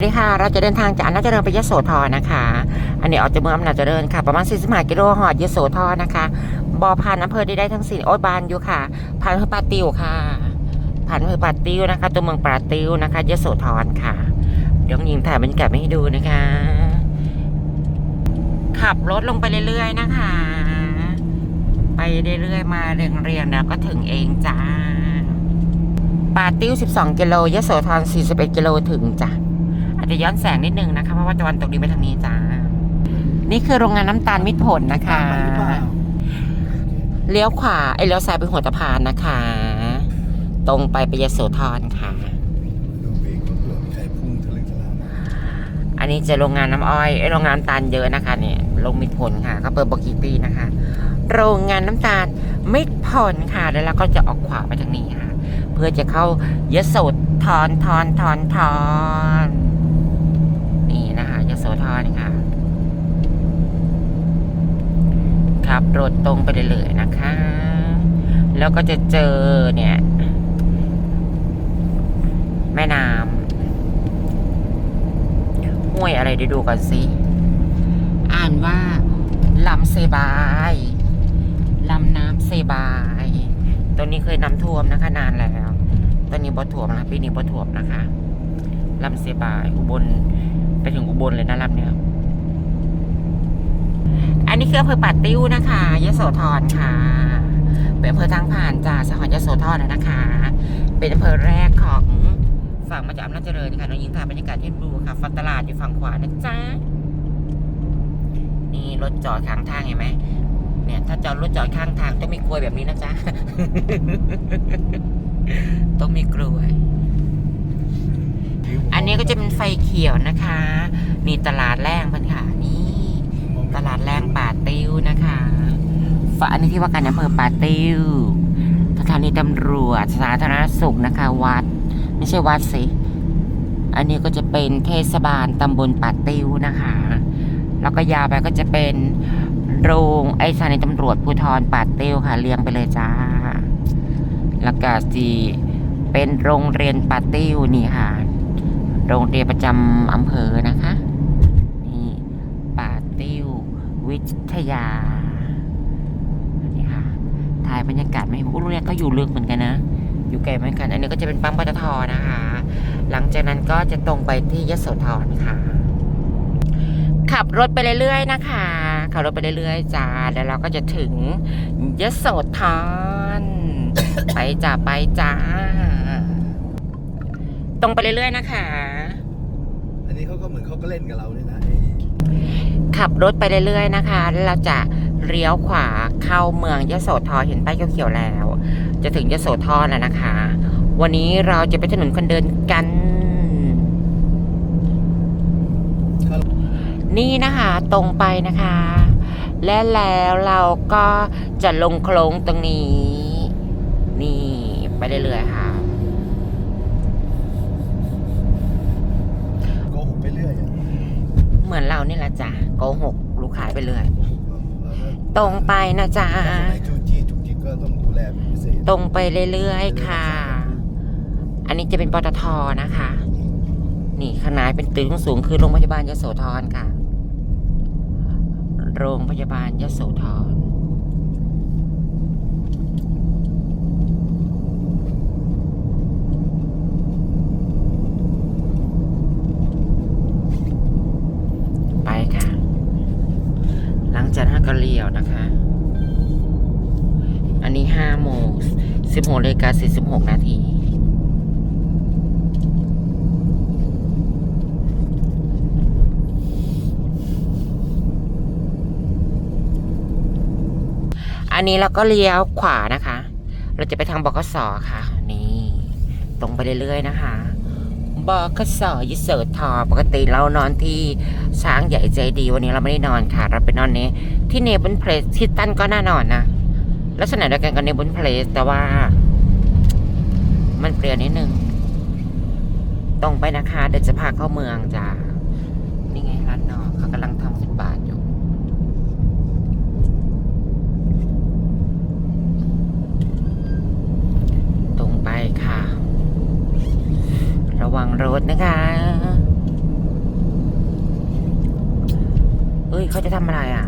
สวัสดีค่ะ เราจะเดินทางจากอำนาจเจริญไปยโสธรนะคะ อันนี้ออกจากเมืองอำนาจเจริญค่ะ ประมาณ45กิโลหอดยโสธรนะคะบอผ่านอำเภอได้ได้ทั้งสิ้นโอ๊ยบานอยู่ค่ะผ่านอำเภอปาติวค่ะผ่านอำเภอปาติวนะคะ ตัวเมืองปาติวนะคะยโสธรค่ะ เดี๋ยวหญิงถ่ายบรรยากาศให้ดูนะคะ ขับรถลงไปเรื่อยๆนะคะ ไปเรื่อยๆมาเรียงๆแล้วก็ถึงเองจ้าปาติ้ว12กิโลยโสธร41กิโลถึงจ้ะอา จจะย้อนแสงนิดนึงนะคะ เพราะว่าตะวันตกดินไปทางนี้จ้า นี่คือโรงงานน้ำตาลมิตรผลนะคะ เลี้ยวขวาไอเลี้ยวซ้ายไปหัวตะพานนะคะ ตรงไปไปยโสธรค่ะ อันนี้จะโรงงานน้ำอ้อยไอโรงงานน้ำตาลเยอะนะคะเนี่ยลงมิตรผลค่ะเขาเปิดบอกกี่ปีนะคะ โรงงานน้ำตาลมิตรผลค่ะ แล้วเราก็จะออกขวาไปทางนี้ค่ะ เพื่อจะเข้ายโสธรทอนทอนทอน นะคะยโสธรค่ะขับรถตรงไปเรื่อยๆนะคะ แล้วก็จะเจอเนี่ย แม่น้ำห้วยอะไรเดี๋ยวดูก่อนสิอ่านว่าลำเซบายลำน้ำเซบายตัวนี้เคยน้ำท่วมนะคะนานแล้วตอนนี้บ่ท่วมนะปีนี้บ่ท่วมนะคะลำเซบายอุบล ไปถึงอุบลเลยนะลำเนี้ยอันนี้คืออำเภอปัดติ้วนะคะยโสธรค่ะ เป็นอำเภอทางผ่านจากสหยโสธรนะนะคะ เป็นอำเภอแรกของฝั่งมาจากอำนาจเจริญค่ะน้องหญิงถ่ายบรรยากาศให้ดูค่ะฝั่งตลาดอยู่ฝั่งขวานะจ๊ะนี่รถจอดข้างทางเห็นไหมเนี่ยถ้าจอดรถจอดข้างทางต้องมีกลวยแบบนี้นะจ๊ะ ต้องมีกลวย อันนี้ก็จะเป็นไฟเขียวนะคะ นี่ตลาดแรงพันค่ะนี่ตลาดแรงป่าติ้วนะคะฝอันนี้ที่ว่าการอำเภอป่าติ้วสถานีตำรวจสาธารณสุขนะคะ วัด ไม่ใช่วัดสิ อันนี้ก็จะเป็นเทศบาลตำบลป่าติ้วนะคะ แล้วก็ยาวไปก็จะเป็นโรงไอสถานีตำรวจภูธรป่าติ้วค่ะเรียงไปเลยจ้า แล้วก็สีเป็นโรงเรียนป่าติ้วนี่ค่ะ โรงเรียนประจำอำเภอนะคะ นี่ป่าติ้ววิทยา นี่ค่ะ ถ่ายบรรยากาศไม่โอ้โรงเรียนก็อยู่ลึกเหมือนกันนะ อยู่ไกลเหมือนกัน อันนี้ก็จะเป็นปั๊มปตทนะคะ หลังจากนั้นก็จะตรงไปที่ยโสธรค่ะ ขับรถไปเรื่อยๆนะคะ ขับรถไปเรื่อยๆจ้า แล้วเราก็จะถึงยโสธร ไปจ้าไปจ้าตรงไปเรื่อยๆนะคะ นนี้เขาก็เหมือนเขาก็เล่นกับเราด้วยนะไอ้ขับรถไปเรื่อยๆนะคะแล้วเราจะเลี้ยวขวาเข้าเมืองยโสธรเห็นป้ายเขียวๆแล้ว จะถึงยโสธรแล้วนะคะ วันนี้เราจะไปถนนคนเดินกันเขานี่นะคะตรงไปนะคะ และแล้วเราก็จะลงโคลงตรงนี้ นี่ไปเรื่อยๆค่ะ โกหกไปเรื่อยอะ เหมือนเรานี่แหละจ้ะโกหกลูกขายไปเรื่อยตรงไปนะจ๊ะถ้าคนไหนจู้จี้จุกจิกก็ต้องดูแลเป็นพิเศษตรงไปเรื่อยๆค่ะ อันนี้จะเป็นปตทนะคะ นี่ขนาดเป็นตึกสูงคือโรงพยาบาลยโสธรค่ะ โรงพยาบาลยโสธร ไปค่ะ หลังจา ก็เลี้ยวนะคะ อันนี้ห้าโมงสิบหกนาฬิกาสี่สิบหกนาทีอันนี้เราก็เลี้ยวขวานะคะ เราจะไปทางบกสค่ะ นี่ ตรงไปเรื่อยๆนะคะ บกสยิเสิร์ทอปกติเรานอนที่ ช้างใหญ่ใจดีวันนี้เราไม่ได้นอนค่ะ เราไปนอนนี้ที่เนบันเพลสที่ตั้นก็น่านอนนะลักษณะเดียวกันกับเนบันเพลสแต่ว่า มันเปลี่ยนนิดนึงตรงไปนะคะเดี๋ยวจะพาเข้าเมืองจ้านี่ไงร้านนอกเขากำลังทำฟุตบาทอยู่ตรงไปค่ะ ระวังรถนะคะ เขาจะทำอะไรอะ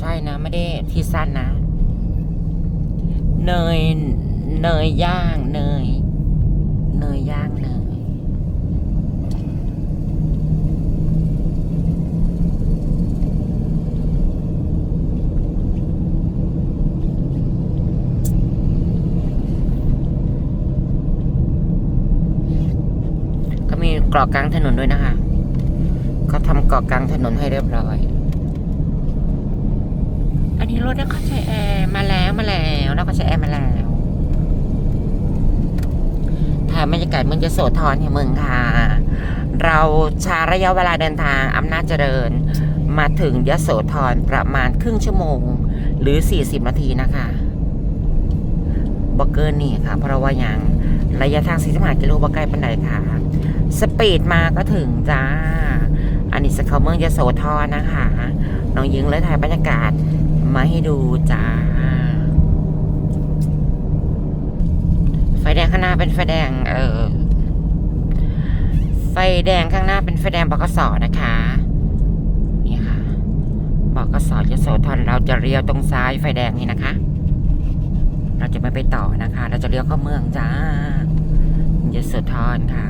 ใช่นะ ไม่ได้ที่สั้นนะ เนย เนยย่าง เนย เนยย่างเนยก็มีเกาะกลางถนนด้วยนะคะ เขาทำเกาะกลางถนนให้เรียบร้อย อันนี้รถนักใช้แอร์มาแล้วมาแล้วนักใช้แอร์มาแล้วถ่ายบรรยากาศเมืองยโสธรของเมืองค่ะ เราชาระยะเวลาเดินทางอำนาจเจริญมาถึงยโสธรประมาณครึ่งชั่วโมง หรือ 40 นาทีนะคะบอกเกินนี่ค่ะ เพราะว่าอย่างระยะทาง 45 กิโลบ่ไกลปันไดค่ะ สปีดมาก็ถึงจ้า อันนี้สเขาเมืองยโสธรนะคะ น้องยิงเลยถ่ายบรรยากาศมาให้ดูจ้า ไฟแดงข้างหน้าเป็นไฟแดง เออ ไฟแดงข้างหน้าเป็นไฟแดงบกสนะคะ นี่ค่ะบกสยโสธรเราจะเลี้ยวตรงซ้ายไฟแดงนี่นะคะ เราจะไม่ไปต่อนะคะ เราจะเลี้ยวเข้าเมืองจ้ายโสธรค่ะ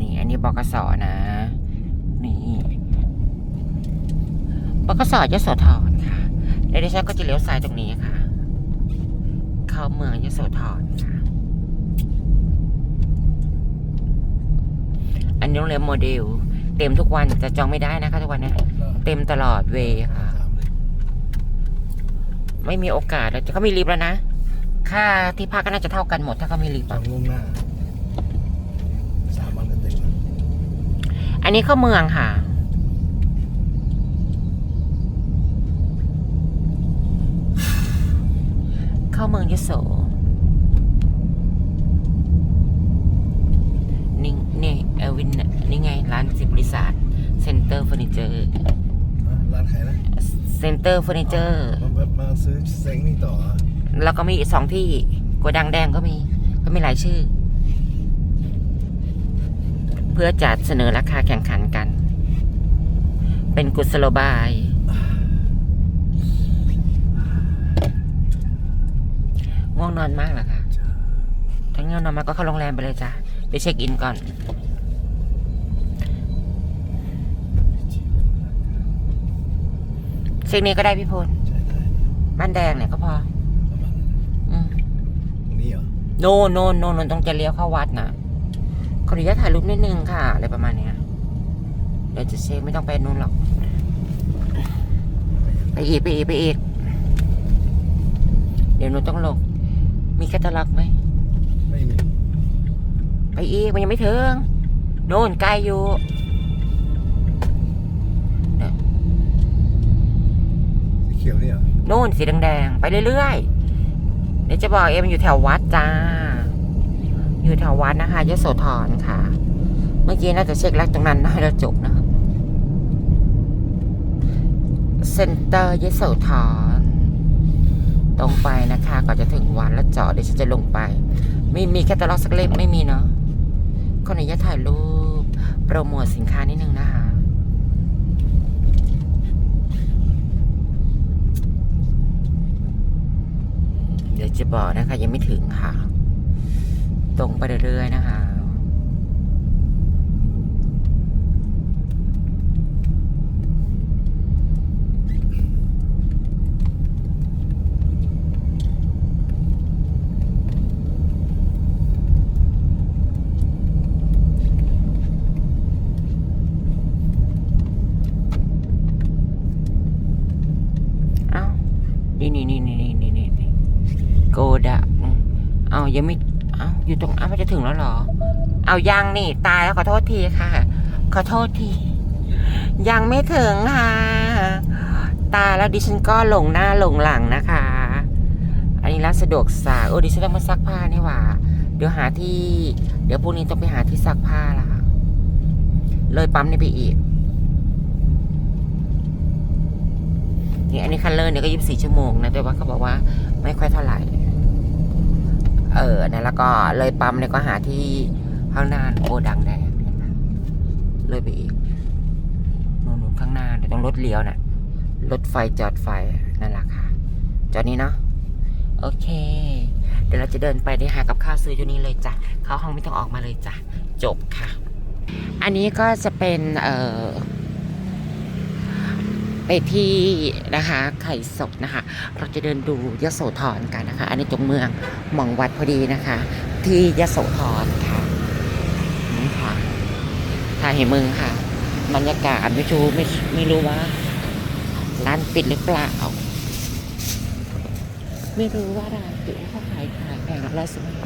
นี่ อันนี้บ กสนะ นี่บกสยโสธรค่ะ แล้วดิฉันก็จะเลี้ยวซ้ายตรงนี้ค่ะ เข้าเมืองยโสธรค่ะ อันนี้โรงเรียนโมเดล เต็มทุกวันจะจองไม่ได้นะคะ ทุกวันเนี้ยเต็มตลอดเวค่ะ ไม่มีโอกาสแล้วเขามีลิฟต์แล้วนะ ค่าที่พักก็น่าจะเท่ากันหมดถ้าเขามีลิฟต์จออะงล่วงหน้าสามวันกันเต็มแล้ว อันนี้เข้าเมืองค่ะ เข้าเมืองยโสนี่นี่เอวินนี่ไง ร้านสิบริษัทเซ็นเตอร์เฟอร์นิเจอร์อะร้านขายนะเซ็นเตอร์เฟอร์นิเจอร์ มามามาซื้อเซ้งนี่ต่ออะแล้วก็มีอีกสองที่โกดังแดงก็มี ก็มีหลายชื่อ เพื่อจัดเสนอราคาแข่งขันกัน เป็นกุศโลบาย ง่วงนอนมากเหรอคะถ้าง่วงนอนมากก็เข้าโรงแรมไปเลยจ้ะ ไปเช็คอินก่อนเช็คนี้ก็ได้พี่พลใช่ได้บ้านแดงเนี่ยก็พอประมาณนั้นอืมตรงนี้เหรอ โนนโนนโนนโนนต้องจะเลี้ยวเข้าวัดนะ ขออนุญาตถ่ายรูปนิดนึงค่ะ อะไรประมาณเนี้ยเดี๋ยวจะเช็คไม่ต้องไปนู่นหรอก ไปอีกไปอีกไปอีก เดี๋ยวหนูต้องลง มีแคตตาล็อกไหม ไม่มีไปอีกมันยังไม่ถึง โน่นใกล้อยู่สีเขียวนี่เหรอ โน่นสีแดงๆ ไปเรื่อยๆ เดี๋ยวจะบอกเองมันอยู่แถววัดจ้า อยู่แถววัดนะคะยโสธรค่ะ เมื่อกี้น่าจะเช็คแล้วตรงนั้นนะให้เราจบนะเซ็นเตอร์ยโสธรตรงไปนะคะก่อนจะถึงวัดแล้วจอดเดี๋ยวฉันจะลงไปไม่มีแคตตาล็อกสักเล่มไม่มีเนาะขออนุญาตถ่ายรูปโปรโมทสินค้านิดนึงนะคะเดี๋ยวจะบอกนะคะยังไม่ถึงค่ะ ตรงไปเรื่อยๆนะคะเอานี่นี่นี่นี่นี่นี่โกดะเอายังไม่ เอาอยู่ตรงอ้าวมันจะถึงแล้วเหรอ เอายังนี่ตายแล้วขอโทษทีค่ะ ขอโทษที ยังไม่ถึงค่ะ ตายแล้วดิฉันก็หลงหน้าหลงหลังนะคะ อันนี้ร้านสะดวกซักโอ้ดิฉันต้องมาซักผ้านี่หว่า เดี๋ยวหาที่ เดี๋ยวพรุ่งนี้ต้องไปหาที่ซักผ้าละค่ะเลยปั๊มนี่ไปอีกนี่อันนี้คันเลอร์เนี่ยก็ยี่สิบสี่ชั่วโมงนะแต่ว่าเขาบอกว่าไม่ค่อยเท่าไหร่ เออนะแล้วก็เลยปั๊มเนี่ยก็หาที่ข้างหน้าโกดังแดงเลยไปอีกนู่นข้างหน้าเดี๋ยวต้องรถเลี้ยวน่ะรถไฟจอดไฟนั่นแหละค่ะ จอดนี้เนาะโอเค เดี๋ยวเราจะเดินไปได้หากับข้าวซื้ออยู่นี้เลยจ้ะเข้าห้องไม่ต้องออกมาเลยจ้ะจบค่ะ อันนี้ก็จะเป็นเอ่อ ไปที่นะคะไข่สดนะคะ เราจะเดินดูยโสธรกันนะคะ อันนี้ตรงเมืองหม่องวัดพอดีนะคะ ที่ยโสธรค่ะนี่ค่ะถ่ายให้มึงค่ะบรรยากาศไม่ชูไม่ไม่รู้ว่า ร้านปิดหรือเปล่าไม่รู้ว่าร้านปิดเขาขายขายแพงละสิบห้า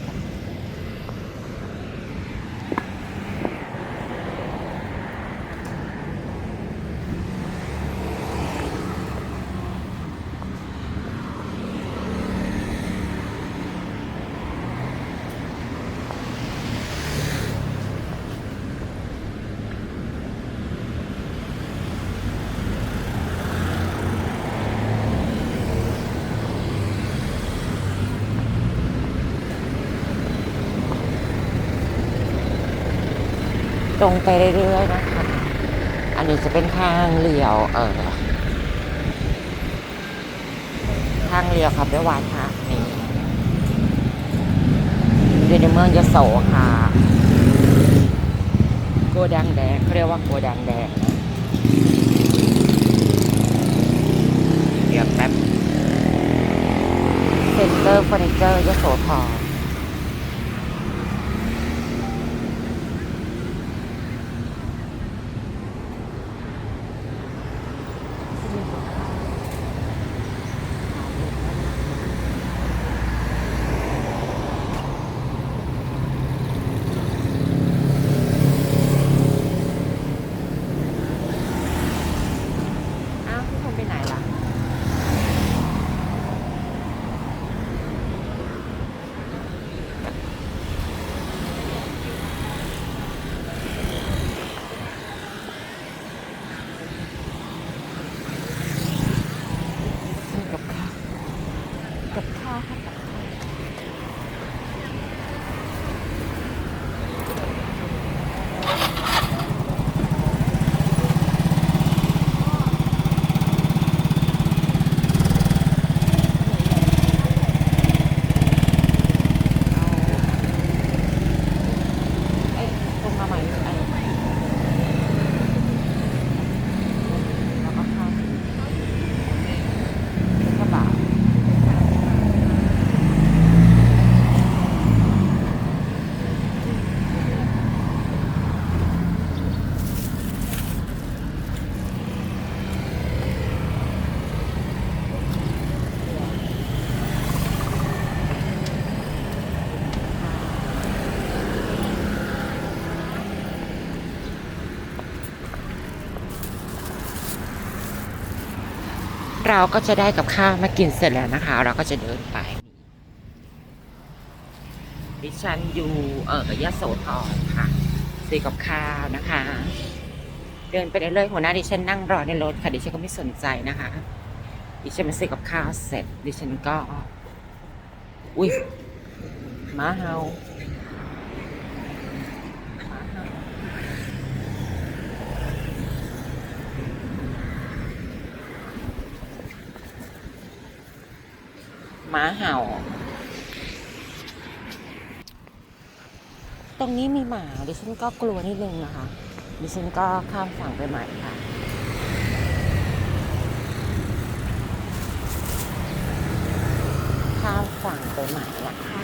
ตรงไปเรื่อยๆนะคะ อันนี้จะเป็นทางเลี้ยวเออทางเลี้ยวครับด้วยวานค่ะนี่อยู่ในเมืองยโสค่ะ โกดังแดงเขาเรียกว่าโกดังแดงเดี๋ยวแป๊บเซ็นเตอร์เฟอร์นิเจอร์ยโสธร เราก็จะได้กับข้าวมากินเสร็จแล้วนะคะ เราก็จะเดินไป ดิฉันอยู่เออยะโสธรค่ะซื้อกับข้าวนะคะ เดินไปเรื่อยๆหัวหน้าดิฉันนั่งรอในรถค่ะดิฉันก็ไม่สนใจนะคะ ดิฉันมาซื้อกับข้าวเสร็จ ดิฉันก็ อุ้ยหมาเฮาหมาเห่า หมาเห่า ตรงนี้มีหมาดิฉันก็กลัวนิดนึงนะคะดิฉันก็ข้ามฝั่งไปใหม่ค่ะข้ามฝั่งไปใหม่นะคะ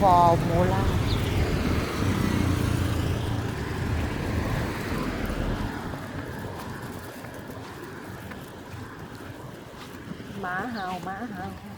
ฟอร์มูล่าหมา เ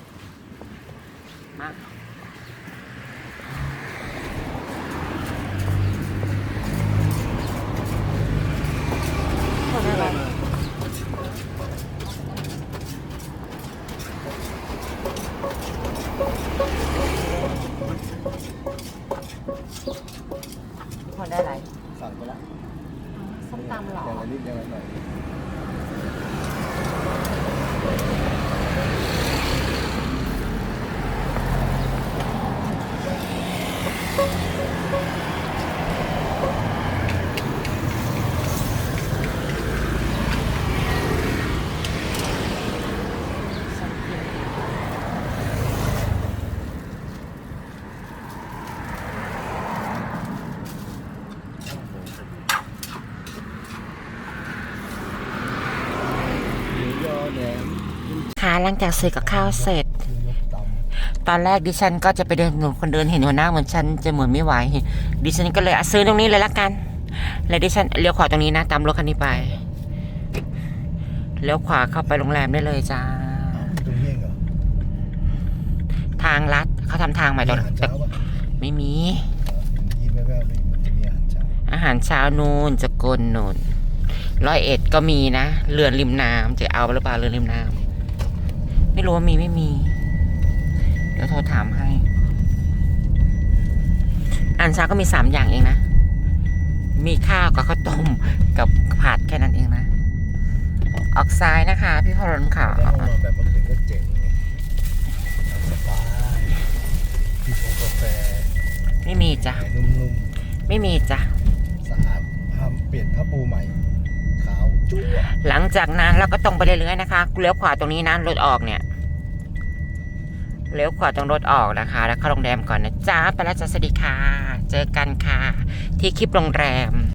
หลังจากซื้อกับข้าวเสร็จ ตอนแรกดิฉันก็จะไปเดินหนูคนเดินเห็นหัวหน้าเหมือนฉันจะเหมือนไม่ไหวดิฉันก็เลยอะซื้อตรงนี้เลยละกัน แล้วดิฉันเลี้ยวขวาตรงนี้นะตามรถคันนี้ไปเลี้ยวขวาเข้าไปโรงแรมได้เลยจ้าอ้าวตรงนี้เองเหรอทางลัดเขาทำทางใหม่มีตอนอาหารเช้าปะไม่มียินแว่วๆเลยมันจะมีอาหารเช้าอาหารเช้านูนจะกลนูนร้อยเอ็ดก็มีนะเรือริมน้ำจะเอาหรือเปล่าเรือริมน้ำไม่รู้ว่ามีไม่มี เดี๋ยวโทรถามให้อาหารเช้าก็มีสามอย่างเองนะ มีข้าวกับข้าวต้มกับผัดแค่นั้นเองนะ ออกซ้ายนะคะ พี่พรนค่ะแล้วห้องนอนแบบเมื่อคืนก็เจ๋งไงสบายมีชงกาแฟไม่มีจ้ะแผ่นุ่มไม่มีจ้ะ ๆสะอาดทำเปลี่ยนผ้าปูใหม่ ขาวจั๊วหลังจากนั้นเราก็ตรงไปเรื่อยๆนะคะเลี้ยวขวาตรงนี้นะรถออกเนี่ย เลี้ยวขวาตรงรถออกนะคะ แล้วเข้าโรงแรมก่อนนะจ้าไปแล้วจ้าสวัสดีค่ะ เจอกันค่ะ ที่คลิปโรงแรม